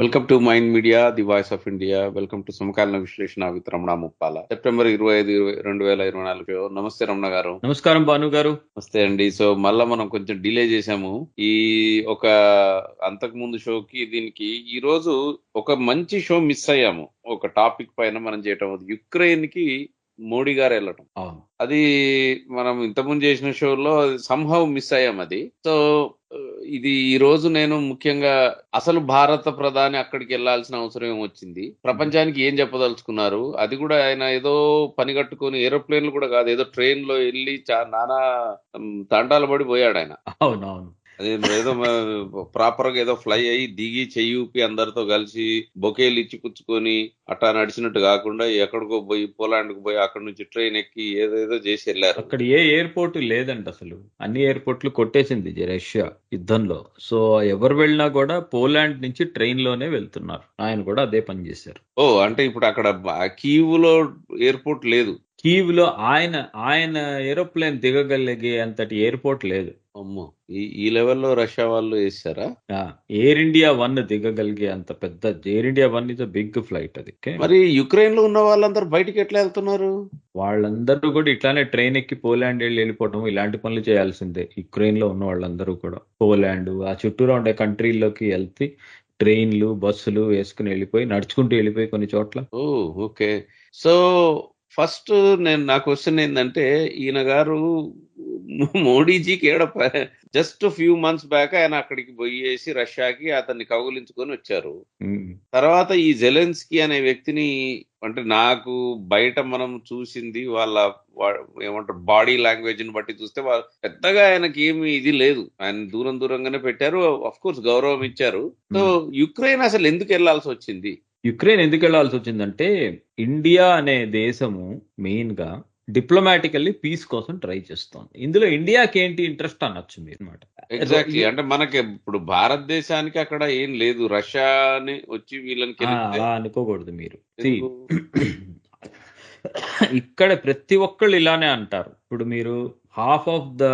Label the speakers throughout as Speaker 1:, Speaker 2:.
Speaker 1: Welcome to mind media the voice of India welcome to సమకాలీన విశ్లేషణ with Ramana Muppala September ఇరవై ఐదు రెండు వేల ఇరవై నాలుగు నమస్తే రమణ గారు.
Speaker 2: నమస్కారం భాను గారు.
Speaker 1: నమస్తే అండి. సో మళ్ళా మనం కొంచెం డిలే చేసాము ఈ ఒక అంతకు ముందు షోకి దీనికి ఈ రోజు ఒక మంచి షో మిస్ అయ్యాము. ఒక టాపిక్ పైన మనం చేయటం యుక్రెయిన్కి మోడీ గారు వెళ్ళటం. అది మనం ఇంతకుముందు చేసిన షోలో సంహవ్ మిస్ అయ్యాం అది. సో ఇది ఈ రోజు నేను ముఖ్యంగా అసలు భారత ప్రధాని అక్కడికి వెళ్ళాల్సిన అవసరం ఏమొచ్చింది ప్రపంచానికి ఏం చెప్పదలుచుకున్నారు? అది కూడా ఆయన ఏదో పని కట్టుకొని ఏరోప్లేన్లు కూడా కాదు ఏదో ట్రైన్లో వెళ్ళి చా నానా తంటాలు పడి పోయాడు ఆయన.
Speaker 2: అవునవును.
Speaker 1: అదే ఏదో ప్రాపర్గా ఏదో ఫ్లై అయ్యి దిగి చెయ్యి ఊపి అందరితో కలిసి బొకేలు ఇచ్చి పుచ్చుకొని అట్టా నడిచినట్టు కాకుండా ఎక్కడికో పోయి పోలాండ్కు పోయి అక్కడ నుంచి ట్రైన్ ఎక్కి ఏదేదో చేసి వెళ్ళారు.
Speaker 2: అక్కడ ఏ ఎయిర్పోర్ట్ లేదంట అసలు. అన్ని ఎయిర్పోర్ట్లు కొట్టేసింది జ- రష్యా యుద్ధంలో. సో ఎవరు వెళ్ళినా కూడా పోలాండ్ నుంచి ట్రైన్లోనే వెళ్తున్నారు. ఆయన కూడా అదే పని చేశారు.
Speaker 1: ఓ అంటే ఇప్పుడు అక్కడ కీవ్లో ఎయిర్పోర్ట్ లేదు.
Speaker 2: కీవ్లో ఆయన ఆయన ఏరోప్లేన్ దిగగలిగే అంతటి ఎయిర్పోర్ట్ లేదు.
Speaker 1: అమ్మో! ఈ లెవెల్లో రష్యా వాళ్ళు వేసారా
Speaker 2: ఆ, ఎయిర్ ఇండియా వన్ దిగగలిగే అంత పెద్ద Air India one is big flight అది?
Speaker 1: మరి యుక్రెయిన్లో ఉన్న వాళ్ళందరూ బయటికి ఎట్లా వెళ్తున్నారు?
Speaker 2: వాళ్ళందరూ కూడా ఇట్లానే ట్రైన్ ఎక్కి పోలాండ్ వెళ్ళి వెళ్ళిపోవడం ఇలాంటి పనులు చేయాల్సిందే యుక్రెయిన్లో ఉన్న వాళ్ళందరూ కూడా. పోలాండ్ ఆ చుట్టూరా ఉండే కంట్రీల్లోకి వెళ్తే ట్రైన్లు బస్సులు వేసుకుని వెళ్ళిపోయి నడుచుకుంటూ వెళ్ళిపోయి కొన్ని చోట్ల.
Speaker 1: ఓ ఓకే. సో ఫస్ట్ నేను నా క్వశ్చన్ ఏంటంటే ఈయన గారు మోడీజీకి ఏడ జస్ట్ ఫ్యూ మంత్స్ బ్యాక్ ఆయన అక్కడికి పోయేసి రష్యాకి అతన్ని కౌగులించుకొని వచ్చారు. తర్వాత ఈ జెలెన్స్కీ అనే వ్యక్తిని అంటే నాకు బయట మనం చూసింది వాళ్ళ ఏమంటారు బాడీ లాంగ్వేజ్ని బట్టి చూస్తే వాళ్ళ పెద్దగా ఆయనకి ఏమి ఇది లేదు. ఆయన దూరం దూరంగానే పెట్టారు. అఫ్ కోర్స్ గౌరవం ఇచ్చారు. సో యుక్రెయిన్ అసలు ఎందుకు వెళ్ళాల్సి వచ్చింది
Speaker 2: యుక్రెయిన్ ఎందుకు వెళ్ళాల్సి వచ్చిందంటే ఇండియా అనే దేశము మెయిన్గా డిప్లొమాటికల్లీ పీస్ కోసం ట్రై చేస్తోంది. ఇందులో ఇండియాకి ఏంటి ఇంట్రెస్ట్ అనొచ్చు మీరు అనమాట
Speaker 1: ఎగ్జాక్ట్లీ అంటే మనకి ఇప్పుడు భారతదేశానికి అక్కడ ఏం లేదు. రష్యాని వచ్చి వీళ్ళని
Speaker 2: అనుకోకూడదు మీరు? ఇక్కడ ప్రతి ఒక్కళ్ళు ఇలానే అంటారు. ఇప్పుడు మీరు half of the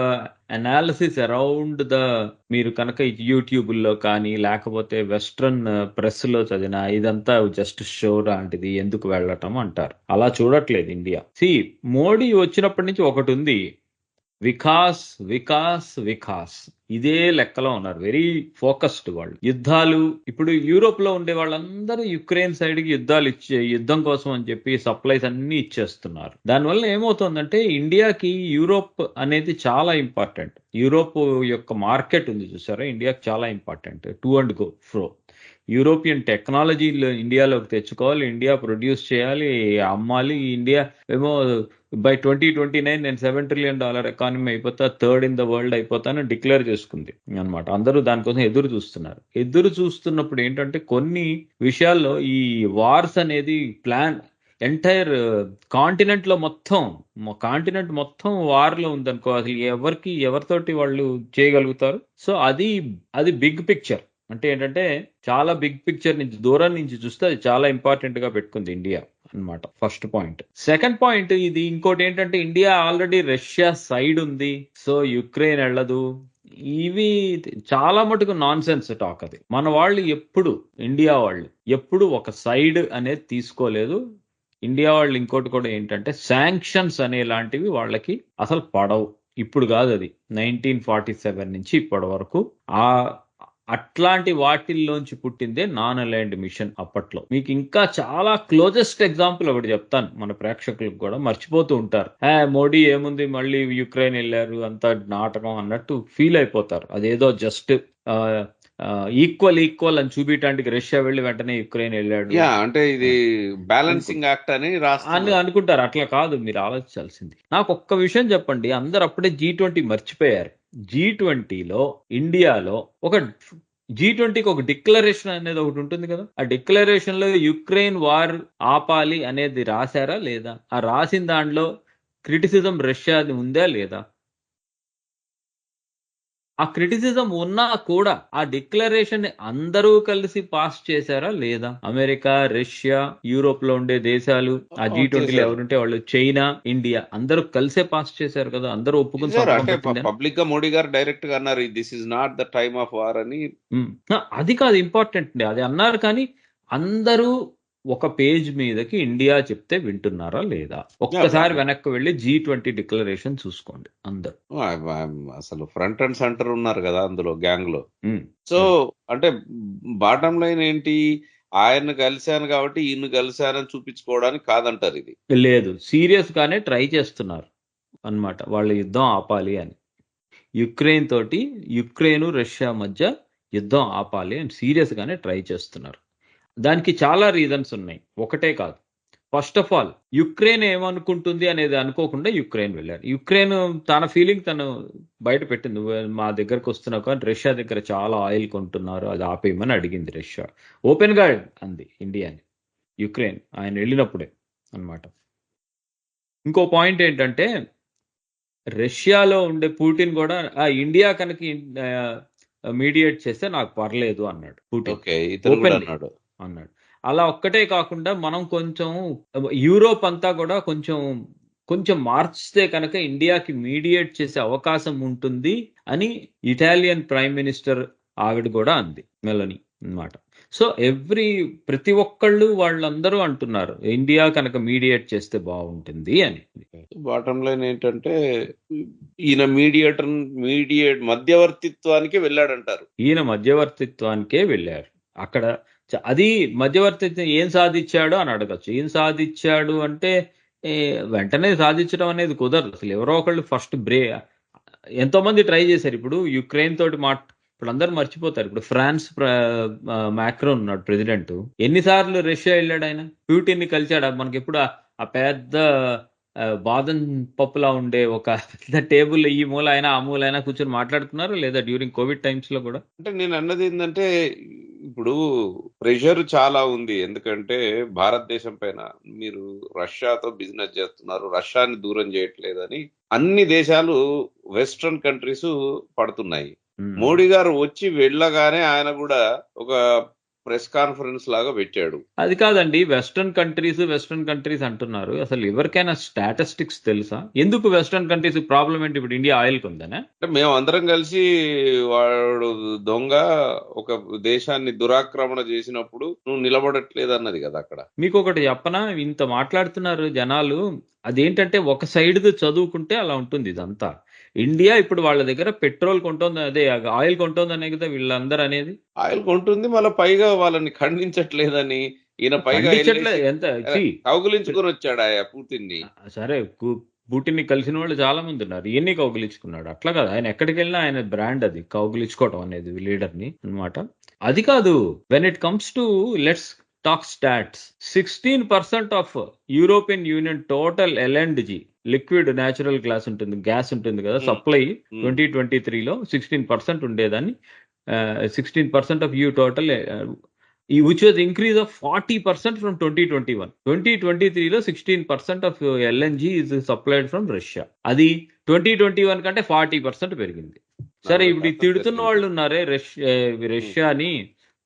Speaker 2: analysis around the మీరు కనుక యూట్యూబ్లో కానీ లేకపోతే వెస్ట్రన్ ప్రెస్ uh, లో చదివిన ఇదంతా జస్ట్ షో లాంటిది ఎందుకు వెళ్ళటం అంటారు. అలా చూడట్లేదు ఇండియా. సి మోడీ వచ్చినప్పటి నుంచి ఒకటి ఉంది. వికాస్ వికాస్ వికాస్. ఇదే లెక్కలో ఉన్నారు. వెరీ ఫోకస్డ్ వాళ్ళు. యుద్ధాలు. ఇప్పుడు యూరోప్లో ఉండే వాళ్ళందరూ యుక్రెయిన్ సైడ్కి యుద్ధాలు ఇచ్చే యుద్ధం కోసం అని చెప్పి సప్లైస్ అన్ని ఇచ్చేస్తున్నారు. దానివల్ల ఏమవుతుందంటే ఇండియాకి యూరోప్ అనేది చాలా ఇంపార్టెంట్. యూరోప్ యొక్క మార్కెట్ ఉంది చూసారా? ఇండియాకి చాలా important. To and go fro European technology ఇండియాలోకి తెచ్చుకోవాలి. ఇండియా ప్రొడ్యూస్ చేయాలి అమ్మాలి. ఇండియా ఏమో బై ట్వంటీ ట్వంటీ నైన్ నేను సెవెన్ ట్రిలియన్ డాలర్ ఎకానమీ అయిపోతా థర్డ్ ఇన్ ద వరల్డ్ అయిపోతాను డిక్లేర్ చేసుకుంది అన్నమాట. అందరూ దానికోసం ఎదురు చూస్తున్నారు. ఎదురు చూస్తున్నప్పుడు ఏంటంటే కొన్ని విషయాల్లో ఈ వార్స్ అనేది ప్లాన్ ఎంటైర్ కాంటినెంట్లో మొత్తం కాంటినెంట్ మొత్తం వార్లో ఉందనుకో అసలు ఎవరికి ఎవరితోటి వాళ్ళు చేయగలుగుతారు? సో అది అది బిగ్ పిక్చర్ అంటే ఏంటంటే చాలా బిగ్ పిక్చర్ నుంచి దూరం నుంచి చూస్తే అది చాలా ఇంపార్టెంట్గా పెట్టుకుంది ఇండియా. అన్నమాట ఫస్ట్ పాయింట్ సెకండ్ పాయింట్ ఇది ఇంకోటి ఏంటంటే ఇండియా ఆల్రెడీ రష్యా సైడ్ ఉంది. సో యుక్రెయిన్ వెళ్ళదు. ఇవి చాలా మటుకు నాన్ సెన్స్ టాక్ అది. మన వాళ్ళు ఎప్పుడు ఇండియా వాళ్ళు ఎప్పుడు ఒక సైడ్ అనేది తీసుకోలేదు. ఇండియా వాళ్ళు ఇంకోటి కూడా ఏంటంటే శాంక్షన్స్ అనే లాంటివి వాళ్ళకి అసలు పడవు. ఇప్పుడు కాదు అది నైన్టీన్ ఫార్టీ సెవెన్ నుంచి ఇప్పటి వరకు. ఆ అట్లాంటి వాటిల్లోంచి పుట్టిందే నాన్ అలైన్డ్ మిషన్ అప్పట్లో. మీకు ఇంకా చాలా క్లోజెస్ట్ ఎగ్జాంపుల్ ఒకటి చెప్తాను. మన ప్రేక్షకులకు కూడా మర్చిపోతూ ఉంటారు. "ఆ, మోడీ ఏముంది? మళ్ళీ యుక్రెయిన్ వెళ్ళారు అంతా నాటకం అన్నట్టు ఫీల్ అయిపోతారు. అదేదో జస్ట్ ఈక్వల్ ఈక్వల్ అని చూపించడానికి రష్యా వెళ్ళి వెంటనే యుక్రెయిన్ వెళ్ళాడు.
Speaker 1: అంటే ఇది బ్యాలెన్సింగ్ యాక్ట్ అని
Speaker 2: అని అనుకుంటారు. అట్లా కాదు మీరు ఆలోచించాల్సింది. నాకు ఒక్క విషయం చెప్పండి. అందరు అప్పుడే జీ ట్వంటీ మర్చిపోయారు. జీ ట్వంటీలో ఇండియాలో ఒక జీ ట్వంటీకి ఒక డిక్లరేషన్ అనేది ఒకటి ఉంటుంది కదా? ఆ డిక్లరేషన్లో యుక్రెయిన్ వార్ ఆపాలి అనేది రాశారా లేదా? ఆ రాసిన దాంట్లో క్రిటిసిజం రష్యాది ఉందా లేదా? ఆ క్రిటిసిజం ఉన్నా కూడా ఆ డిక్లరేషన్ అందరూ కలిసి పాస్ చేశారా లేదా? అమెరికా రష్యా యూరోప్లో ఉండే దేశాలు ఆ జీ ట్వంటీలో. ఎవరుంటే వాళ్ళు చైనా ఇండియా అందరూ కలిసే పాస్ చేశారు కదా అందరూ ఒప్పుకుని?
Speaker 1: పబ్లిక్గా మోడీ గారు డైరెక్ట్గా అన్నారు this is not the time of war అని.
Speaker 2: అది కాదు ఇంపార్టెంట్ అది అన్నారు కానీ అందరూ ఒక పేజ్ మీదకి ఇండియా చెప్తే వింటున్నారా లేదా? ఒక్కసారి. వెనక్కి వెళ్ళి జీ ట్వంటీ డిక్లరేషన్ చూసుకోండి అందరు.
Speaker 1: అసలు ఫ్రంట్ అండ్ సెంటర్ ఉన్నారు కదా అందులో
Speaker 2: గ్యాంగ్లో.
Speaker 1: సో అంటే బాటం లైన్ ఏంటి? ఆయన కలిశాను కాబట్టి ఈయన కలిశానని చూపించుకోవడానికి కాదంటారు ఇది.
Speaker 2: లేదు సీరియస్ గానే ట్రై చేస్తున్నారు అన్నమాట వాళ్ళ యుద్ధం ఆపాలి అని. యుక్రెయిన్ తోటి యుక్రెయిన్ రష్యా మధ్య యుద్ధం ఆపాలి అని సీరియస్ గానే ట్రై చేస్తున్నారు. దానికి చాలా రీజన్స్ ఉన్నాయి. ఒకటే కాదు. ఫస్ట్ ఆఫ్ ఆల్ యుక్రెయిన్ ఏమనుకుంటుంది అనేది అనుకోకుండా యుక్రెయిన్ వెళ్ళారు. యుక్రెయిన్ తన ఫీలింగ్ తను బయట పెట్టింది. "నువ్వు మా దగ్గరకు వస్తున్నావు కానీ రష్యా దగ్గర చాలా ఆయిల్ కొంటున్నారు అది ఆపేయమని అడిగింది రష్యా ఓపెన్గా అంది ఇండియాని యుక్రెయిన్ ఆయన వెళ్ళినప్పుడే అన్నమాట. ఇంకో పాయింట్ ఏంటంటే రష్యాలో ఉండే పుటిన్ కూడా ఆ ఇండియా కనుక మీడియేట్ చేస్తే నాకు పర్లేదు అన్నాడు పుటిన్ Openly.
Speaker 1: అన్నాడు.
Speaker 2: అన్నాడు. అలా ఒక్కటే కాకుండా మనం కొంచెం యూరోప్ అంతా కూడా కొంచెం కొంచెం మార్చితే కనుక ఇండియాకి మీడియేట్ చేసే అవకాశం ఉంటుంది అని ఇటాలియన్ ప్రైమ్ మినిస్టర్ ఆవిడ కూడా అంది మెలని అన్నమాట. సో ఎవ్రీ ప్రతి ఒక్కళ్ళు వాళ్ళందరూ అంటున్నారు ఇండియా కనుక మీడియేట్ చేస్తే బాగుంటుంది అని.
Speaker 1: బాటం లైన్ ఏంటంటే ఈయన మీడియేటర్ మీడియేట్ మధ్యవర్తిత్వానికి వెళ్ళాడంటారు.
Speaker 2: ఈయన మధ్యవర్తిత్వానికే వెళ్ళారు. అక్కడ అది మధ్యవర్తి ఏం సాధించాడు అని అడగచ్చు. ఏం సాధించాడు అంటే వెంటనే సాధించడం అనేది కుదరదు. అసలు ఎవరో ఒకళ్ళు ఫస్ట్ బ్రే ఎంతో మంది ట్రై చేశారు. ఇప్పుడు యుక్రెయిన్ తోటి మా ఇప్పుడు అందరూ మర్చిపోతారు. ఇప్పుడు ఫ్రాన్స్ మ్యాక్రోన్ ఉన్నాడు ప్రెసిడెంట్. ఎన్నిసార్లు రష్యా వెళ్ళాడు ఆయన? ప్యూటిన్ని కలిశాడు మనకి ఎప్పుడు ఆ- పెద్ద బాదం పప్పులా ఉండే ఒక టేబుల్ ఈ మూల అయినా ఆ మూల అయినా కూర్చొని మాట్లాడుకున్నారు లేదా డ్యూరింగ్ కోవిడ్ టైమ్స్లో కూడా?
Speaker 1: అంటే నేను అన్నది ఏంటంటే ఇప్పుడు ప్రెషర్ చాలా ఉంది. ఎందుకంటే భారతదేశం పైన మీరు రష్యాతో బిజినెస్ చేస్తున్నారు. రష్యాని దూరం చేయట్లేదని అన్ని దేశాలు వెస్ట్రన్ కంట్రీస్ పడుతున్నాయి. మోడీ గారు వచ్చి వెళ్ళగానే ఆయన కూడా ఒక ప్రెస్ కాన్ఫరెన్స్ లాగా పెట్టాడు.
Speaker 2: అది కాదండి వెస్టర్న్ కంట్రీస్ వెస్టర్న్ కంట్రీస్ అంటున్నారు. అసలు ఎవరికైనా స్టాటిస్టిక్స్ తెలుసా? ఎందుకు వెస్టర్న్ కంట్రీస్ ప్రాబ్లం ఏంటి? ఇప్పుడు ఇండియా ఆయిల్ కొందనే
Speaker 1: అంటే మేము అందరం కలిసి వాడు దొంగ ఒక దేశాన్ని దురాక్రమణ చేసినప్పుడు నువ్వు నిలబడట్లేదు అన్నది కదా అక్కడ.
Speaker 2: మీకు ఒకటి చెప్పనా? ఇంత మాట్లాడుతున్నారు జనాలు. అదేంటంటే ఒక సైడ్ చదువుకుంటే అలా ఉంటుంది ఇదంతా. ఇండియా ఇప్పుడు వాళ్ళ దగ్గర పెట్రోల్ కొంటోంది అదే ఆయిల్ కొంటోంది అనే కదా వీళ్ళందరూ అనేది.
Speaker 1: ఆయిల్ కొంటుంది మళ్ళీ పైగా వాళ్ళని ఖండించట్లేదని ఈయన పైగా
Speaker 2: ఎంత?
Speaker 1: కౌగులించుకొని వచ్చాడు ఆయన పుతిన్ని.
Speaker 2: సరే పుటిన్ని కలిసిన వాళ్ళు చాలా మంది ఉన్నారు. ఎన్ని కౌగులించుకున్నాడు. అట్లా కాదు ఆయన ఎక్కడికి వెళ్ళినా ఆయన బ్రాండ్ అది కౌగులించుకోవడం అనేది లీడర్ని అన్నమాట. అది కాదు when it comes to let's talk stats sixteen percent of European Union total LNG liquid natural glass ఉంటుంది గ్యాస్ ఉంటుంది కదా. సప్లై. ట్వంటీ ట్వంటీ త్రీలో సిక్స్టీన్ పర్సెంట్ ఉండేదాన్ని. Sixteen percent of you total ఈ which was increase of forty percent from twenty twenty one twenty twenty త్రీలో sixteen percent of LNG is supplied from Russia అది twenty twenty one కంటే forty percent పెరిగింది. సరే ఇప్పుడు తిడుతున్న వాళ్ళు ఉన్నారే రష్యా రష్యాని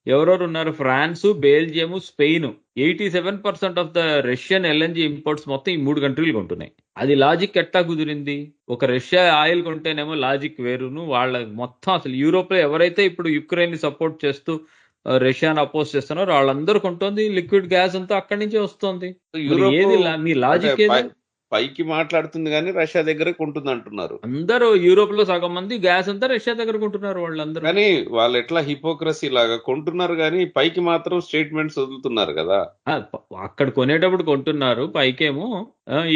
Speaker 2: ఎవరెవరు ఉన్నారు? France Belgium Spain. Eighty seven percent of the Russian LNG imports మొత్తం ఈ మూడు కంట్రీలు కొంటున్నాయి. అది లాజిక్ ఎట్టా కుదిరింది? ఒక రష్యా ఆయిల్ కొంటేనేమో లాజిక్ వేరును. వాళ్ళ మొత్తం అసలు యూరోప్లో ఎవరైతే ఇప్పుడు యుక్రెయిన్ని సపోర్ట్ చేస్తూ రష్యాని అపోజ్ చేస్తున్నారో వాళ్ళందరూ కొంటోంది లిక్విడ్ గ్యాస్ అంతా అక్కడి నుంచే వస్తుంది. ఏది మీ లాజిక్ ఏది?
Speaker 1: పైకి మాట్లాడుతుంది కానీ రష్యా దగ్గర కొంటుంది అంటున్నారు
Speaker 2: అందరూ యూరోప్లో సగం మంది గ్యాస్ అంతా రష్యా దగ్గర కొంటున్నారు వాళ్ళందరూ.
Speaker 1: కానీ వాళ్ళు ఎట్లా హిపోక్రసీ లాగా కొంటున్నారు కానీ పైకి మాత్రం స్టేట్మెంట్స్ వదులుతున్నారు కదా.
Speaker 2: అక్కడ కొనేటప్పుడు కొంటున్నారు పైకేమో.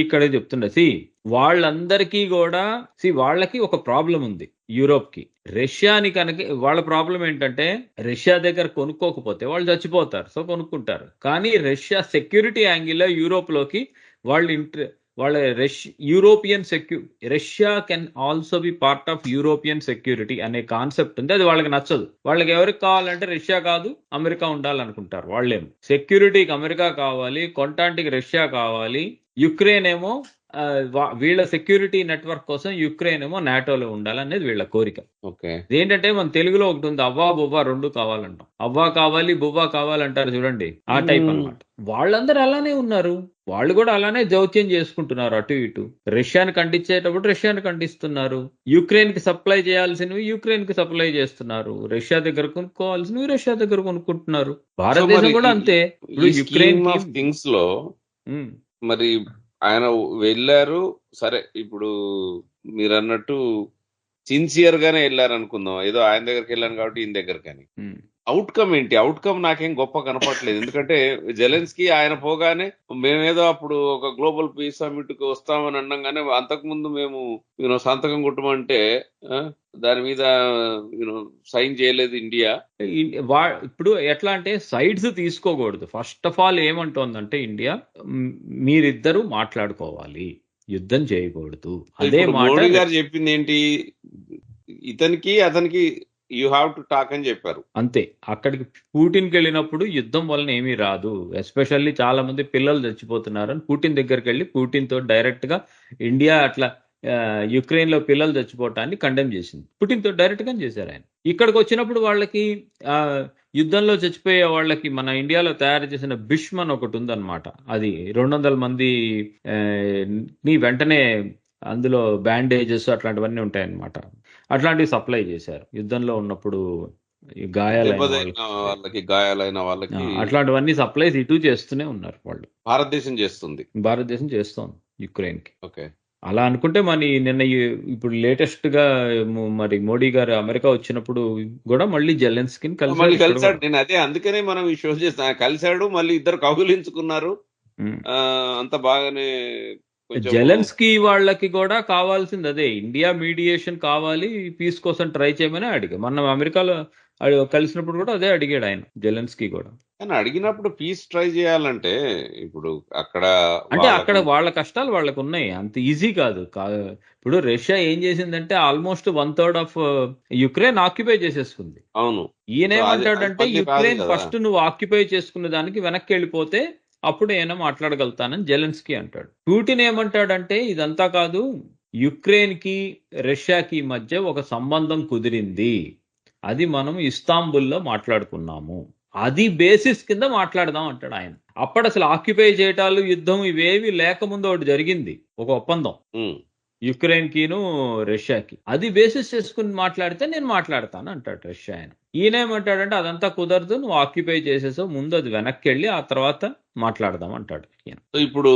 Speaker 2: ఇక్కడే చెప్తుండే సి వాళ్ళందరికీ కూడా సి వాళ్ళకి ఒక ప్రాబ్లం ఉంది యూరోప్కి రష్యాని కనుక వాళ్ళ ప్రాబ్లం ఏంటంటే రష్యా దగ్గర కొనుక్కోకపోతే వాళ్ళు చచ్చిపోతారు సో కొనుక్కుంటారు. కానీ రష్యా సెక్యూరిటీ యాంగిల్ యూరోప్లోకి వాళ్ళు ఇంటర్ వాళ్ళ రష్ European సెక్యూ Russia can also be part of European security అనే కాన్సెప్ట్ ఉంది. అది వాళ్ళకి నచ్చదు. వాళ్ళకి ఎవరికి కావాలంటే రష్యా కాదు అమెరికా ఉండాలనుకుంటారు వాళ్ళేమో. సెక్యూరిటీకి అమెరికా కావాలి కొనటానికి రష్యా కావాలి యుక్రెయిన్ ఏమో వీళ్ళ సెక్యూరిటీ నెట్వర్క్ కోసం యుక్రెయిన్ ఏమో నాటోలో ఉండాలనేది వీళ్ళ కోరిక.
Speaker 1: ఓకే.
Speaker 2: ఏంటంటే మన తెలుగులో ఒకటి ఉంది అవ్వా బువ్వా రెండు కావాలంటాం. అవ్వా కావాలి బువ్వా కావాలంటారు చూడండి ఆ టైప్
Speaker 1: మ్మ్.
Speaker 2: అన్నమాట. వాళ్ళందరూ అలానే ఉన్నారు. వాళ్ళు కూడా అలానే జౌత్యం చేసుకుంటున్నారు అటు ఇటు. రష్యాని ఖండించేటప్పుడు రష్యాని ఖండిస్తున్నారు. యుక్రెయిన్కి సప్లై చేయాల్సినవి యుక్రెయిన్కి సప్లై చేస్తున్నారు. రష్యా దగ్గర కొనుక్కోవాల్సినవి రష్యా దగ్గర కొనుక్కుంటున్నారు. భారతదేశం కూడా అంతే. యుక్రెయిన్ థింగ్స్లో
Speaker 1: మరి ఆయన వెళ్ళారు. సరే ఇప్పుడు మీరు అన్నట్టు సిన్సియర్ గానే వెళ్ళారు అనుకుందాం ఏదో ఆయన దగ్గరికి వెళ్ళాను కాబట్టి ఈయన దగ్గర కానీ. అవుట్కమ్ ఏంటి? అవుట్కమ్ నాకేం గొప్ప కనపట్లేదు ఎందుకంటే జెలెన్స్కి ఆయన పోగానే మేమేదో అప్పుడు ఒక గ్లోబల్ పీస్ సమ్మిట్కి వస్తామని అన్నాగానే అంతకు ముందు మేము యూనో సంతకం కొట్టమంటే దాని మీద యూనో సైన్ చేయలేదు ఇండియా
Speaker 2: ఇప్పుడు ఎట్లా అంటే సైడ్స్ తీసుకోకూడదు. ఫస్ట్ ఆఫ్ ఆల్ ఏమంటోందంటే ఇండియా మీరిద్దరూ మాట్లాడుకోవాలి. యుద్ధం చేయకూడదు. అదే మాట
Speaker 1: మోడీ గారు చెప్పింది ఏంటి? ఇతనికి అతనికి యూ హ్యావ్ టు టాక్ అని చెప్పారు.
Speaker 2: అంతే. అక్కడికి పూటిన్కి వెళ్ళినప్పుడు యుద్ధం వలన ఏమీ రాదు. ఎస్పెషల్లీ చాలా మంది పిల్లలు చచ్చిపోతున్నారు అని పుటిన్ దగ్గరికి వెళ్ళి పుటిన్తో డైరెక్ట్గా ఇండియా అట్లా యుక్రెయిన్లో పిల్లలు చచ్చిపోవటాన్ని కండెమ్ చేసింది. పుటిన్తో డైరెక్ట్గా చేశారు ఆయన. ఇక్కడికి వచ్చినప్పుడు వాళ్ళకి ఆ యుద్ధంలో చచ్చిపోయే వాళ్ళకి మన ఇండియాలో తయారు చేసిన బిష్మన్ ఒకటి ఉందన్నమాట. అది రెండు వందల మంది నీ ని వెంటనే అందులో బ్యాండేజెస్ అట్లాంటివన్నీ ఉంటాయన్నమాట. అట్లాంటివి సప్లై చేశారు. యుద్ధంలో ఉన్నప్పుడు వాళ్ళకి.
Speaker 1: గాయాలైన వాళ్ళకి
Speaker 2: అట్లాంటివన్నీ సప్లైస్ ఇటు చేస్తూనే ఉన్నారు వాళ్ళు.
Speaker 1: భారతదేశం చేస్తుంది.
Speaker 2: భారతదేశం చేస్తోంది యుక్రెయిన్కి
Speaker 1: ఓకే.
Speaker 2: అలా అనుకుంటే ఈ నిన్న ఈ- ఇప్పుడు లేటెస్ట్గా మరి మోడీ గారు అమెరికా వచ్చినప్పుడు కూడా మళ్ళీ జెలెన్స్కి కలిసి
Speaker 1: కలిసాడు నేను అదే అందుకనే మనం ఈ షో చేస్తాం. కలిశాడు మళ్ళీ ఇద్దరు కౌగులించుకున్నారు. ఆ, అంత బాగానే
Speaker 2: జెలెన్స్కి వాళ్ళకి కూడా కావాల్సింది అదే ఇండియా మీడియేషన్ కావాలి పీస్ కోసం ట్రై చేయమని అడిగా. మనం అమెరికాలో కలిసినప్పుడు కూడా అదే అడిగాడు ఆయన జెలెన్స్కి కూడా.
Speaker 1: కానీ అడిగినప్పుడు పీస్ ట్రై చేయాలంటే ఇప్పుడు అక్కడ
Speaker 2: అంటే అక్కడ వాళ్ళ కష్టాలు వాళ్ళకు ఉన్నాయి. అంత ఈజీ కాదు. ఇప్పుడు రష్యా ఏం చేసిందంటే almost one third of Ukraine occupy చేసేసుకుంది.
Speaker 1: అవును.
Speaker 2: ఈయన
Speaker 1: సో అది-
Speaker 2: ఏమంటాడంటే
Speaker 1: అది పని కాదు
Speaker 2: యుక్రెయిన్. ఫస్ట్ నువ్వు ఆక్యుపై చేసుకున్న దానికి వెనక్కి వెళ్ళిపోతే అప్పుడు ఏమైనా మాట్లాడగలుగుతానని జెలెన్స్కీ అంటాడు. పుటిన్ ఏమంటాడంటే ఇదంతా కాదు యుక్రెయిన్కి రష్యాకి మధ్య ఒక సంబంధం కుదిరింది. అది మనం ఇస్తాంబుల్లో మాట్లాడుకున్నాము. అది బేసిస్ కింద మాట్లాడదాం అంటాడు ఆయన. అప్పుడు అసలు ఆక్యుపై చేయటాలు యుద్ధం ఇవేవి లేకముందు ఒకటి జరిగింది. ఒక ఒప్పందం. యుక్రెయిన్ కిను రష్యాకి. అది బేసిస్ చేసుకుని మాట్లాడితే నేను మాట్లాడతాను అంటాడు రష్యా ఆయన. ఈయన ఏమంటాడంటే అదంతా కుదరదు నువ్వు ఆక్యుపై చేసేసావు ముందు అది వెనక్కి వెళ్ళి ఆ తర్వాత మాట్లాడదాం అంటాడు
Speaker 1: ఇప్పుడు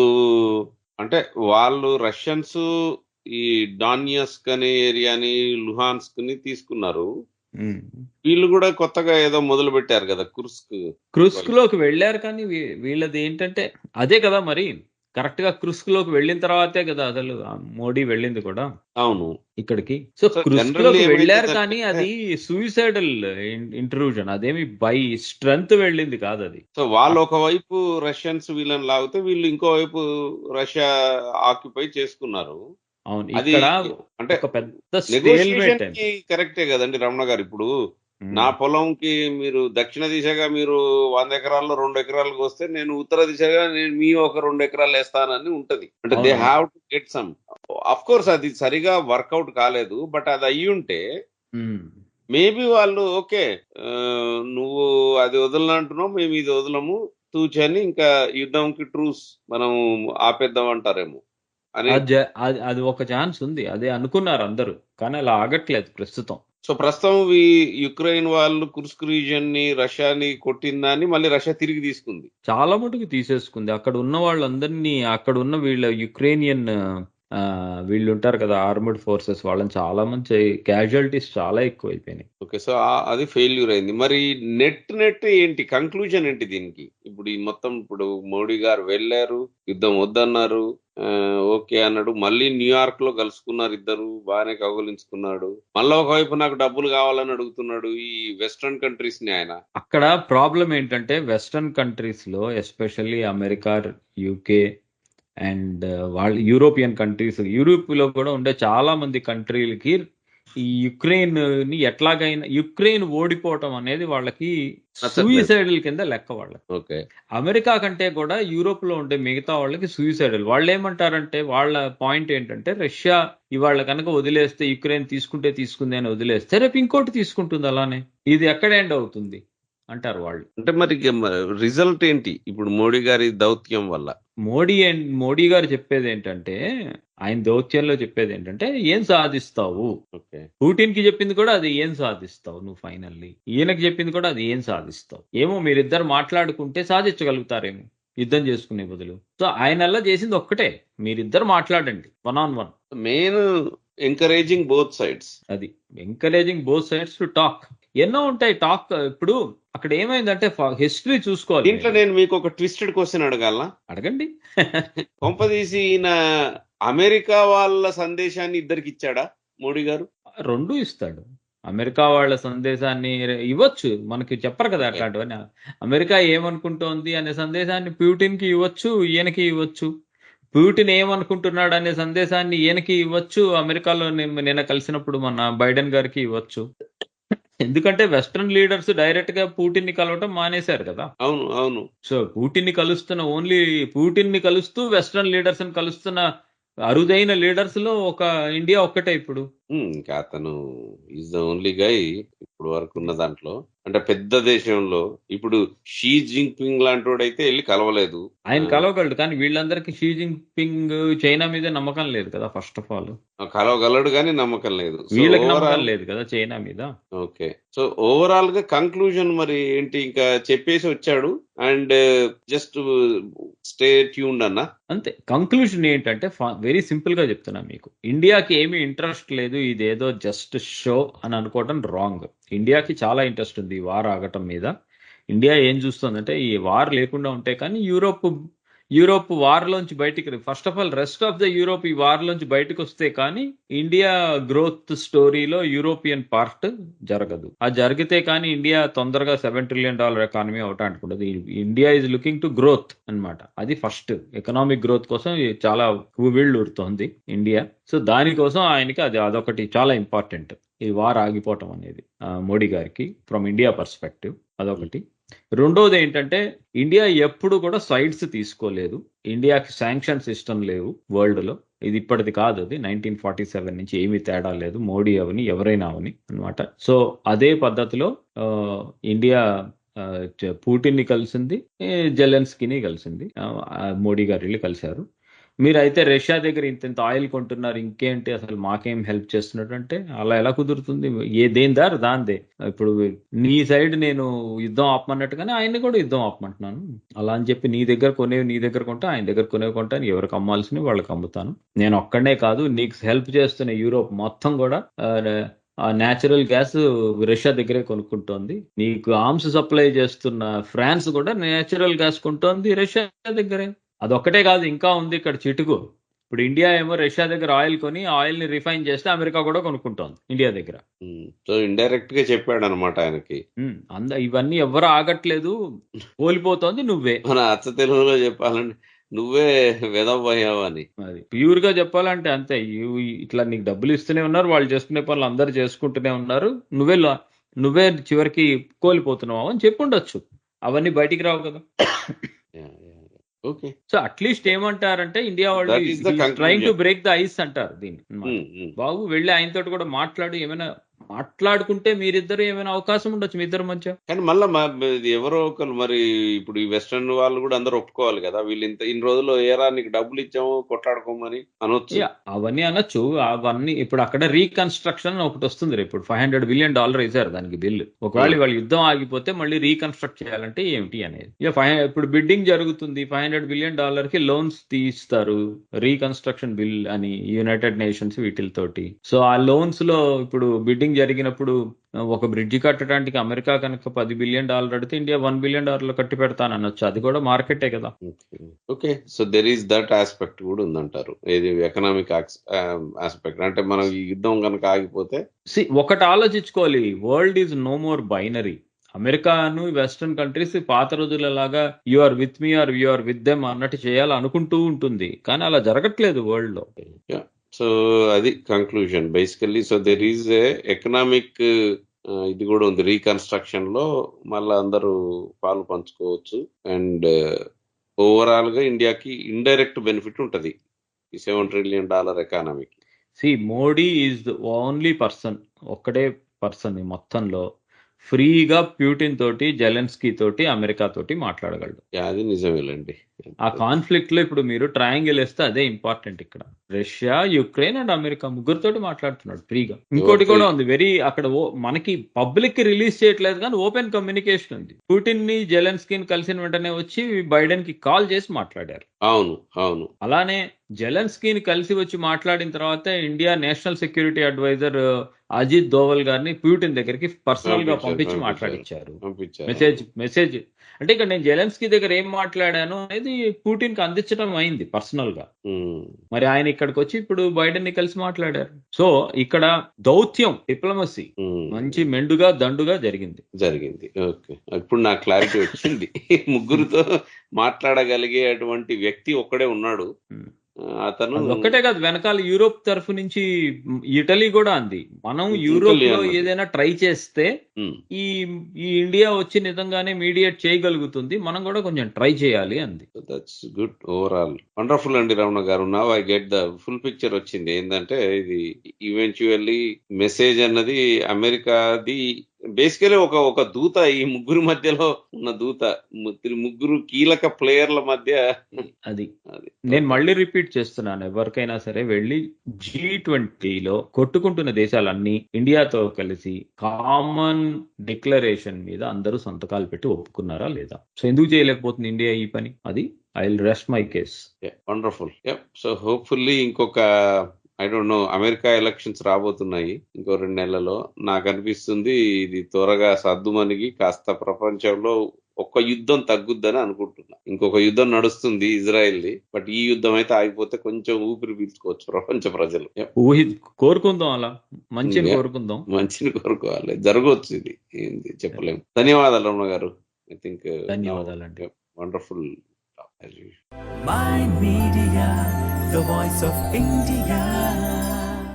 Speaker 1: అంటే వాళ్ళు రష్యన్స్ ఈ డానియస్క్ అనే ఏరియాని లుహాన్స్క్ని తీసుకున్నారు వీళ్ళు కూడా కొత్తగా ఏదో మొదలు పెట్టారు కదా కుర్స్క్.
Speaker 2: క్రుస్క్లోకి వెళ్ళారు కానీ వీళ్ళది ఏంటంటే అదే కదా మరి. కరెక్ట్గా క్రుస్క్లోకి వెళ్ళిన తర్వాతే కదా అసలు మోడీ వెళ్ళింది కూడా.
Speaker 1: అవును.
Speaker 2: ఇక్కడికి. సో క్రుస్క్లోకి వెళ్ళారు కానీ అది సూయిసైడల్ ఇంట్రూజన్ అదేమి బై స్ట్రెంగ్త్ వెళ్ళింది కాదు అది.
Speaker 1: సో వాళ్ళు ఒకవైపు రష్యన్స్ వీళ్ళని లాగితే వీళ్ళు ఇంకోవైపు రష్యా ఆక్యుపై చేసుకున్నారు.
Speaker 2: అవును.
Speaker 1: అది
Speaker 2: ఇక్కడ
Speaker 1: అంటే
Speaker 2: ఒక పెద్ద
Speaker 1: కరెక్టే కదండి రమణ గారు ఇప్పుడు? నా పొలంకి మీరు దక్షిణ దిశగా మీరు వంద ఎకరాల్లో రెండు ఎకరాలకు వస్తే నేను ఉత్తర దిశగా నేను మీ ఒక రెండు ఎకరాలు వేస్తానని ఉంటది. అంటే they. Have to get some of course అది సరిగా వర్కౌట్ కాలేదు బట్ అది అయ్యి ఉంటే మేబీ వాళ్ళు ఓకే నువ్వు అది వదలనంటున్నావు మేము ఇది వదలము తూచని ఇంకా యుద్ధంకి ట్రూస్ మనం ఆపేద్దాం అంటారేమో.
Speaker 2: అది. ఒక ఛాన్స్ ఉంది. అదే అనుకున్నారు అందరూ. కానీ అలా ఆగట్లేదు ప్రస్తుతం.
Speaker 1: సో ప్రస్తుతం ఈ యుక్రెయిన్ వాళ్ళు కుర్స్క్ రీజియన్ని రష్యాని కొట్టిందని మళ్ళీ రష్యా తిరిగి తీసుకుంది.
Speaker 2: చాలా మటుకు తీసేసుకుంది. అక్కడ ఉన్న వాళ్ళందరినీ అక్కడ ఉన్న వీళ్ళ యుక్రేనియన్ ఆ, వీళ్ళు ఉంటారు కదా ఆర్మడ్ ఫోర్సెస్ వాళ్ళని చాలా మంచి క్యాజువాలిటీస్ చాలా ఎక్కువ అయిపోయినాయి
Speaker 1: ఓకే సో అది ఫెయిల్యూర్ అయింది. మరి నెట్ నెట్ ఏంటి? కంక్లూజన్ ఏంటి దీనికి? ఇప్పుడు ఈ మొత్తం ఇప్పుడు మోడీ గారు వెళ్ళారు యుద్ధం వద్దన్నారు. ఓకే అన్నాడు. మళ్ళీ న్యూయార్క్లో కలుసుకున్నారు ఇద్దరు బాగానే కౌగులించుకున్నాడు. మళ్ళీ ఒకవైపు నాకు డబ్బులు కావాలని అడుగుతున్నాడు ఈ వెస్ట్రన్ కంట్రీస్ని ఆయన.
Speaker 2: అక్కడ ప్రాబ్లం ఏంటంటే వెస్టర్న్ కంట్రీస్లో ఎస్పెషల్లీ అమెరికా యూకే అండ్ వాళ్ళ యూరోపియన్ కంట్రీస్ యూరోప్లో కూడా ఉండే చాలా మంది కంట్రీలకి ఈ యుక్రెయిన్ని ఎట్లాగైనా యుక్రెయిన్ ఓడిపోవటం అనేది వాళ్ళకి. సూయిసైడల్ కింద లెక్క వాళ్ళకి
Speaker 1: ఓకే.
Speaker 2: అమెరికా కంటే కూడా యూరోప్లో ఉండే మిగతా వాళ్ళకి సూయిసైడల్ వాళ్ళు ఏమంటారంటే వాళ్ళ పాయింట్ ఏంటంటే రష్యా ఇవాళ కనుక వదిలేస్తే యుక్రెయిన్ తీసుకుంటే తీసుకుంది అని వదిలేస్తే రేపు ఇంకోటి తీసుకుంటుంది అలానే. ఇది ఎక్కడ ఎండ్ అవుతుంది? అంటారు వాళ్ళు.
Speaker 1: అంటే మరి రిజల్ట్ ఏంటి? ఇప్పుడు మోడీ గారి దౌత్యం వల్ల.
Speaker 2: మోడీ ఏం- మోడీ గారు చెప్పేది ఏంటంటే ఆయన దౌత్యంలో చెప్పేది ఏంటంటే ఏం సాధిస్తావు? పుటిన్కి చెప్పింది కూడా అది ఏం సాధిస్తావు నువ్వు ఫైనల్లీ? ఈయనకి చెప్పింది కూడా అది ఏం సాధిస్తావు? ఏమో మీరిద్దరు మాట్లాడుకుంటే సాధించగలుగుతారేమో యుద్ధం చేసుకునే బదులు. సో ఆయన అలా చేసింది ఒక్కటే మీరిద్దరు మాట్లాడండి one on one.
Speaker 1: Main encouraging both sides.
Speaker 2: అది encouraging both sides to talk. ఎన్నో ఉంటాయి టాక్ ఇప్పుడు అక్కడ ఏమైందంటే హిస్టరీ చూసుకోవాలి.
Speaker 1: దీంట్లో నేను మీకు ఒక ట్విస్టెడ్ క్వశ్చన్ అడగాలనా?
Speaker 2: అడగండి.
Speaker 1: కొంపదీసి ఈయన అమెరికా వాళ్ళ సందేశాన్ని ఇద్దరికి ఇచ్చాడా మోడీ గారు?
Speaker 2: రెండు ఇస్తాడు. అమెరికా వాళ్ళ సందేశాన్ని ఇవ్వచ్చు. మనకి చెప్పరు కదా అట్లాంటివన్నీ. అమెరికా ఏమనుకుంటోంది అనే సందేశాన్ని ప్యూటిన్కి ఇవ్వచ్చు ఈయనకి ఇవ్వచ్చు. ప్యూటిన్ ఏమనుకుంటున్నాడు అనే సందేశాన్ని ఈయనకి ఇవ్వచ్చు. అమెరికాలో నిన్న కలిసినప్పుడు మన బైడెన్ గారికి ఇవ్వచ్చు. ఎందుకంటే వెస్ట్రన్ లీడర్స్ డైరెక్ట్గా పుటిన్ని కలవటం మానేశారు కదా.
Speaker 1: అవును అవును.
Speaker 2: సో పుటిన్ని కలుస్తున్న ఓన్లీ పుటిన్ని కలుస్తూ వెస్ట్రన్ లీడర్స్ని కలుస్తున్న అరుదైన లీడర్స్లో ఒక ఇండియా ఒక్కటే ఇప్పుడు.
Speaker 1: ఇంకా అతను ఈజ్ ద ఓన్లీ గై ఇప్పుడు వరకు ఉన్న దాంట్లో. అంటే పెద్ద దేశంలో ఇప్పుడు షీ జింగ్పింగ్ లాంటి వాడైతే వెళ్ళి కలవలేదు.
Speaker 2: ఆయన కలవగలడు కానీ వీళ్ళందరికీ షీ జింగ్పింగ్ చైనా మీద నమ్మకం లేదు కదా ఫస్ట్ ఆఫ్ ఆల్
Speaker 1: కలవగలడు కానీ నమ్మకం లేదు.
Speaker 2: వీళ్ళకి నమ్మకం లేదు కదా చైనా మీద.
Speaker 1: ఓకే. సో ఓవరాల్గా కంక్లూజన్ మరి ఏంటి? ఇంకా చెప్పేసి వచ్చాడు. అండ్ జస్ట్ స్టే ట్యూన్డ్ అన్న.
Speaker 2: అంతే. కంక్లూషన్ ఏంటంటే వెరీ సింపుల్గా చెప్తున్నా మీకు. ఇండియాకి ఏమీ ఇంట్రెస్ట్ లేదు ఇదేదో జస్ట్ షో అని అనుకోవడం రాంగ్ ఇండియాకి చాలా ఇంట్రెస్ట్ ఉంది. ఉంది వార్ ఆగటం మీద. ఇండియా ఏం చూస్తుందంటే ఈ వార్ లేకుండా ఉంటే కానీ యూరోప్ యూరోప్ వార్లోంచి బయటికి first of all rest of the Europe ఈ వార్లోంచి బయటకు వస్తే కానీ ఇండియా గ్రోత్ స్టోరీలో యూరోపియన్ పార్ట్ జరగదు. ఆ జరిగితే కానీ ఇండియా తొందరగా సెవెన్ ట్రిలియన్ డాలర్ ఎకానమీ అవటానికి ఉండదు. India is looking to growth అన్నమాట. అది ఫస్ట్ ఎకనామిక్ గ్రోత్ కోసం చాలా వీళ్ళు ఉడుతోంది ఇండియా. సో దానికోసం ఆయనకి అది అదొకటి చాలా ఇంపార్టెంట్ ఈ వార్ ఆగిపోవటం అనేది మోడీ గారికి ఫ్రమ్ ఇండియా పర్స్పెక్టివ్ అదొకటి. రెండోది ఏంటంటే ఇండియా ఎప్పుడు కూడా సైడ్స్ తీసుకోలేదు. ఇండియాకి శాంక్షన్ సిస్టమ్ లేవు వరల్డ్లో. ఇది ఇప్పటిది కాదు అది. నైన్టీన్ ఫార్టీ సెవెన్ నుంచి ఏమీ తేడా లేదు. మోడీ అవని ఎవరైనా అవని అన్నమాట. సో అదే పద్ధతిలో ఇండియా పుటిన్ని కలిసింది జెలెన్స్కీని కలిసింది. మోడీ గారు వెళ్ళి కలిశారు. మీరైతే రష్యా దగ్గర ఇంత ఇంత ఆయిల్ కొంటున్నారు ఇంకేంటి అసలు మాకేం హెల్ప్ చేస్తున్నట్టు అంటే అలా ఎలా కుదురుతుంది? ఏ దేని దారి దాందే ఇప్పుడు నీ సైడ్ నేను యుద్ధం ఆపమన్నట్టుగానే ఆయన్ని కూడా యుద్ధం ఆపమంటున్నాను. అలా అని చెప్పి నీ దగ్గర కొనేవి నీ దగ్గర కొంటా ఆయన దగ్గర కొనేవి కొంటాను ఎవరికి అమ్మాల్సినవి వాళ్ళకి అమ్ముతాను. నేను ఒక్కడనే కాదు నీకు హెల్ప్ చేస్తున్న యూరోప్ మొత్తం కూడా ఆ, న్యాచురల్ నేచురల్ గ్యాస్ రష్యా దగ్గరే కొనుక్కుంటోంది. నీకు ఆర్మ్స్ సప్లై చేస్తున్న ఫ్రాన్స్ కూడా నేచురల్ గ్యాస్ కొంటోంది రష్యా దగ్గరే. అదొక్కటే కాదు ఇంకా ఉంది ఇక్కడ చిటుకు. ఇప్పుడు ఇండియా ఏమో రష్యా దగ్గర ఆయిల్ కొని ఆయిల్ని రిఫైన్ చేస్తే అమెరికా కూడా కొనుక్కుంటోంది ఇండియా దగ్గర.
Speaker 1: సో ఇండైరెక్ట్గా చెప్పాడు అనమాట ఆయనకి
Speaker 2: అంద ఇవన్నీ ఎవరు ఆగట్లేదు కోల్పోతోంది నువ్వే.
Speaker 1: మన అచ్చ తెలుగులో చెప్పాలంటే నువ్వే వెదవయ్యావు అని.
Speaker 2: అది ప్యూర్గా చెప్పాలంటే అంతే ఇట్లా నీకు డబ్బులు ఇస్తూనే ఉన్నారు వాళ్ళు చేసుకునే పనులు అందరు చేసుకుంటూనే ఉన్నారు నువ్వే నువ్వే చివరికి కోల్పోతున్నావు అని చెప్పుండొచ్చు. అవన్నీ బయటికి రావు కదా.
Speaker 1: ఓకే
Speaker 2: సో అట్లీస్ట్ ఏమంటారంటే ఇండియా వాళ్ళు. Trying to break the ice అంటారు దీన్ని అన్నమాట. బాబు వెళ్ళి ఆయనతో కూడా మాట్లాడు ఏమైనా మాట్లాడుకుంటే మీరిద్దరు ఏమైనా అవకాశం ఉండొచ్చు మీ ఇద్దరు మధ్య?
Speaker 1: కానీ మళ్ళా ఎవరో ఒకరు మరి ఇప్పుడు ఈ వెస్టర్న్ వాళ్ళు కూడా అందరూ ఒప్పుకోవాలి కదా. వీళ్ళు ఇంత ఇన్ని రోజులు ఏరా నీకు డబ్బులు ఇచ్చాము కొట్లాడుకోమని అనొచ్చు.
Speaker 2: అవన్నీ అనొచ్చు. అవన్నీ ఇప్పుడు అక్కడ రీకన్స్ట్రక్షన్ ఒకటి వస్తుంది రేపు ఇప్పుడు ఫైవ్ హండ్రెడ్ బిలియన్ డాలర్ వేశారు దానికి బిల్లు ఒకవేళ. వాళ్ళు యుద్ధం ఆగిపోతే మళ్ళీ రీకన్స్ట్రక్ట్ చేయాలంటే ఏమిటి అనేది? ఇక ఫైవ్ ఇప్పుడు బిడ్డింగ్ జరుగుతుంది. ఫైవ్ హండ్రెడ్ బిలియన్ డాలర్కి లోన్స్ తీస్తారు. రీకన్స్ట్రక్షన్ బిల్ అని యునైటెడ్ నేషన్స్ వీటితోటి. సో ఆ లోన్స్లో ఇప్పుడు బిడ్డింగ్ జరిగినప్పుడు ఒక బ్రిడ్జి కట్టడానికి అమెరికా కనుక పది బిలియన్ డాలర్ అడితే ఇండియా వన్ బిలియన్ డాలర్ కట్టి పెడతాను అనొచ్చు అది కూడా మార్కెటే కదా.
Speaker 1: Okay. So there is that aspect కూడా ఉందంటారు. ఏది ఎకనామిక్ ఆస్పెక్ట్ అంటే మనం ఈ యుద్ధం కనుక ఆగిపోతే?
Speaker 2: ఒకటి ఆలోచించుకోవాలి. World is no more binary అమెరికాను వెస్ట్రన్ కంట్రీస్ పాత రోజులలాగా you are with me or you are with them అన్నట్టు చేయాలి అనుకుంటూ ఉంటుంది. కానీ అలా జరగట్లేదు వరల్డ్లో.
Speaker 1: సో అది conclusion basically so there is a economic ఇది కూడా ఉంది. రీకన్స్ట్రక్షన్లో మళ్ళీ అందరూ పాలు పంచుకోవచ్చు. అండ్ ఓవరాల్గా ఇండియాకి ఇండైరెక్ట్ బెనిఫిట్ ఉంటది. ఈ సెవెన్ ట్రిలియన్ డాలర్ ఎకానమీకి
Speaker 2: see Modi is the only person ఒక్కడే పర్సన్ మొత్తంలో ఫ్రీగా ప్యూటిన్ తోటి జెలెన్స్కీ తోటి అమెరికా తోటి మాట్లాడగలడు.
Speaker 1: అది నిజమేలండి.
Speaker 2: ఆ కాన్ఫ్లిక్ట్లో ఇప్పుడు మీరు ట్రయాంగిల్ వేస్తే అదే ఇంపార్టెంట్ ఇక్కడ. రష్యా యుక్రెయిన్ అండ్ అమెరికా ముగ్గురుతోటి మాట్లాడుతున్నాడు ఫ్రీగా. ఇంకోటి కూడా ఉంది వెరీ అక్కడ మనకి పబ్లిక్కి రిలీజ్ చేయట్లేదు కానీ ఓపెన్ కమ్యూనికేషన్ ఉంది. పుటిన్ని జెలెన్స్కీని కలిసిన వెంటనే వచ్చి బైడెన్కి కాల్ చేసి మాట్లాడారు.
Speaker 1: అవును అవును.
Speaker 2: అలానే జెలెన్స్కీని కలిసి వచ్చి మాట్లాడిన తర్వాత India national security advisor Ajit Doval గారిని ప్యూటిన్ దగ్గరికి
Speaker 1: పర్సనల్గా
Speaker 2: పంపించి. మాట్లాడించారు మెసేజ్ మెసేజ్ అంటే ఇక్కడ నేను జెలెన్స్కీ దగ్గర ఏం మాట్లాడాను అనేది పుటిన్కి అందించడం అయింది
Speaker 1: పర్సనల్గా
Speaker 2: మరి ఆయన ఇక్కడికి వచ్చి ఇప్పుడు బైడెన్ని కలిసి మాట్లాడారు. సో ఇక్కడ దౌత్యం డిప్లొమసీ. మంచి మెండుగా దండుగా జరిగింది.
Speaker 1: జరిగింది. ఓకే. ఇప్పుడు నాకు క్లారిటీ వచ్చింది. ముగ్గురుతో మాట్లాడగలిగేటువంటి వ్యక్తి ఒక్కడే ఉన్నాడు. అతను
Speaker 2: ఒక్కటే కాదు వెనకాల యూరోప్ తరఫు నుంచి ఇటలీ కూడా అంది. మనం
Speaker 1: యూరోప్లో.
Speaker 2: ఏదైనా ట్రై చేస్తే ఈ ఈ ఇండియా వచ్చి నిజంగానే మీడియేట్ చేయగలుగుతుంది. మనం కూడా కొంచెం ట్రై చేయాలి అంది.
Speaker 1: దట్స్ గుడ్ ఓవరాల్ వండర్ఫుల్ అండి రమణ గారు. Now I get the full picture వచ్చింది. ఏంటంటే ఇది ఈవెంచువల్లీ మెసేజ్ అన్నది అమెరికాది బేసికలీ ఒక ఒక దూత ఈ ముగ్గురు మధ్యలో ఉన్న దూత. ముగ్గురు కీలక ప్లేయర్ల మధ్య
Speaker 2: అది.
Speaker 1: అది.
Speaker 2: నేను మళ్ళీ రిపీట్ చేస్తున్నాను. ఎవరికైనా సరే వెళ్ళి జీ ట్వంటీలో కొట్టుకుంటున్న దేశాలన్నీ ఇండియాతో కలిసి కామన్ డిక్లరేషన్ మీద అందరూ సంతకాలు పెట్టి ఒప్పుకున్నారా లేదా? సో ఎందుకు చేయలేకపోతుంది ఇండియా ఈ పని? అది I will rest my case
Speaker 1: wonderful so hopefully ఇంకొక I don't know America elections రాబోతున్నాయి. ఇంకో రెండు నెలల్లో. నాకు అనిపిస్తుంది ఇది త్వరగా సర్దుమణిగి కాస్త ప్రపంచంలో ఒక్క యుద్ధం తగ్గుద్దని అనుకుంటున్నా. ఇంకొక యుద్ధం నడుస్తుంది ఇజ్రాయెల్ది. బట్ ఈ యుద్ధం అయితే ఆగిపోతే కొంచెం ఊపిరి పీల్చుకోవచ్చు ప్రపంచ ప్రజలు.
Speaker 2: ఊహి కోరుకుందాం అలా. మంచిని. కోరుకుందాం.
Speaker 1: మంచిని కోరుకోవాలి. జరగవచ్చు ఇది. ఏంది చెప్పలేము ధన్యవాదాలు రమణ గారు. ఐ థింక్
Speaker 2: ధన్యవాదాలండి
Speaker 1: wonderful
Speaker 3: Mind Media, the voice of India.